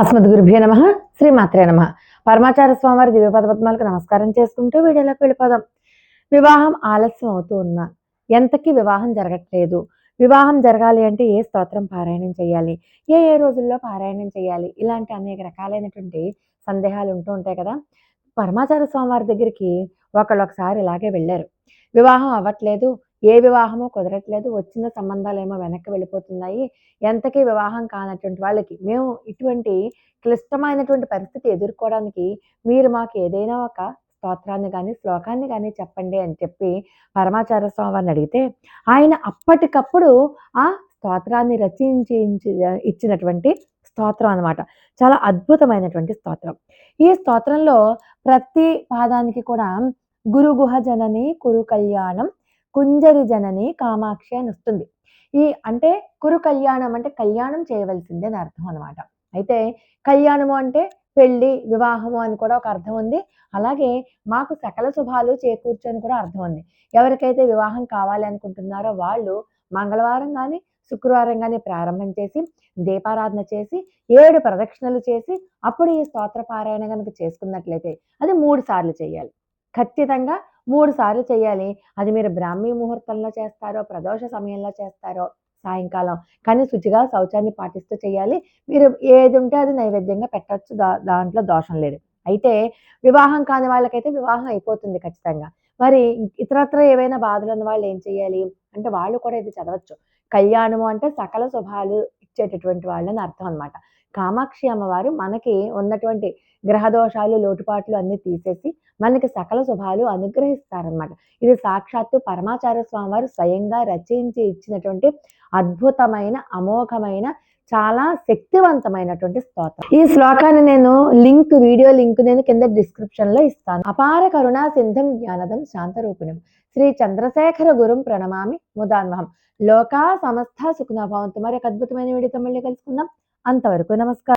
అస్మద్ గురుభ్యో నమ శ్రీమాత్రే నమ. పరమాచార స్వామివారి దివ్యపద పద్మాలకు నమస్కారం చేసుకుంటూ వీడియోలోకి వెళ్ళిపోదాం. వివాహం ఆలస్యం అవుతూ ఉన్నా ఎంతకీ వివాహం జరగట్లేదు. వివాహం జరగాలి అంటే ఏ స్తోత్రం పారాయణం చేయాలి? ఏ ఏ రోజుల్లో పారాయణం చేయాలి? ఇలాంటి అనేక రకాలైనటువంటి సందేహాలు ఉంటూ ఉంటాయి కదా. పరమాచార స్వామివారి దగ్గరికి ఒకళ్ళు ఒకసారి ఇలాగే వెళ్ళారు. వివాహం అవ్వట్లేదు. ఏ వివాహమో కుదరట్లేదు. వచ్చిన సంబంధాలు ఏమో వెనక్కి వెళ్ళిపోతున్నాయి. ఎంతకీ వివాహం కానటువంటి వాళ్ళకి మేము ఇటువంటి క్లిష్టమైనటువంటి పరిస్థితి ఎదుర్కోవడానికి మీరు మాకు ఏదైనా ఒక స్తోత్రాన్ని కానీ శ్లోకాన్ని కానీ చెప్పండి అని చెప్పి పరమాచార్య స్వామి వారిని అడిగితే ఆయన అప్పటికప్పుడు ఆ స్తోత్రాన్ని రచించి ఇచ్చినటువంటి స్తోత్రం అన్నమాట. చాలా అద్భుతమైనటువంటి స్తోత్రం. ఈ స్తోత్రంలో ప్రతి పాదానికి కూడా గురు గుహజనని కురు కళ్యాణం కుంజరి జనని కామాక్షి అని వస్తుంది. ఈ అంటే కురు కళ్యాణం అంటే కళ్యాణం చేయవలసిందే అని అర్థం అనమాట అయితే కళ్యాణము అంటే పెళ్ళి వివాహము అని కూడా ఒక అర్థం ఉంది. అలాగే మాకు సకల శుభాలు చేకూర్చని కూడా అర్థం ఉంది. ఎవరికైతే వివాహం కావాలి అనుకుంటున్నారో వాళ్ళు మంగళవారం కానీ శుక్రవారం కానీ ప్రారంభం చేసి దీపారాధన చేసి ఏడు ప్రదక్షిణలు చేసి అప్పుడు ఈ స్తోత్ర పారాయణ కనుక చేసుకున్నట్లయితే అది మూడు సార్లు చేయాలి. ఖచ్చితంగా మూడు సార్లు చేయాలి. అది మీరు బ్రాహ్మీ ముహూర్తంలో చేస్తారో ప్రదోష సమయంలో చేస్తారో సాయంకాలం. కానీ శుచిగా శౌచాన్ని పాటిస్తూ చేయాలి. మీరు ఏది ఉంటే అది నైవేద్యంగా పెట్టచ్చు. దా దాంట్లో దోషం లేదు. అయితే వివాహం కాని వాళ్ళకైతే వివాహం అయిపోతుంది ఖచ్చితంగా. మరి ఇతరత్ర ఏవైనా బాధలు ఉన్న వాళ్ళు ఏం చేయాలి? అంటే వాళ్ళు కూడా ఇది చదవచ్చు. కళ్యాణము అంటే సకల శుభాలు ఇచ్చేటటువంటి వాళ్ళని అర్థం అనమాట కామాక్షి అమ్మవారు మనకి ఉన్నటువంటి గ్రహదోషాలు లోటుపాట్లు అన్ని తీసేసి మనకి సకల శుభాలు అనుగ్రహిస్తారనమాట ఇది సాక్షాత్తు పరమాచార్య స్వామి వారు స్వయంగా రచయించి ఇచ్చినటువంటి అద్భుతమైన అమోఘమైన చాలా శక్తివంతమైనటువంటి స్తోత్రం. ఈ శ్లోకాన్ని నేను లింక్ వీడియో లింక్ నేను కింద డిస్క్రిప్షన్లో ఇస్తాను. అపార కరుణా సింధం జ్ఞానదం శాంతరూపిణం. శ్రీ చంద్రశేఖర గురుం ప్రణమామి ముదాన్వహం. లోకా సమస్త సుఖనభావంతో మరి ఒక అద్భుతమైన వీడియోతో మళ్ళీ కలుసుకుందాం. అంతవరకు నమస్కారం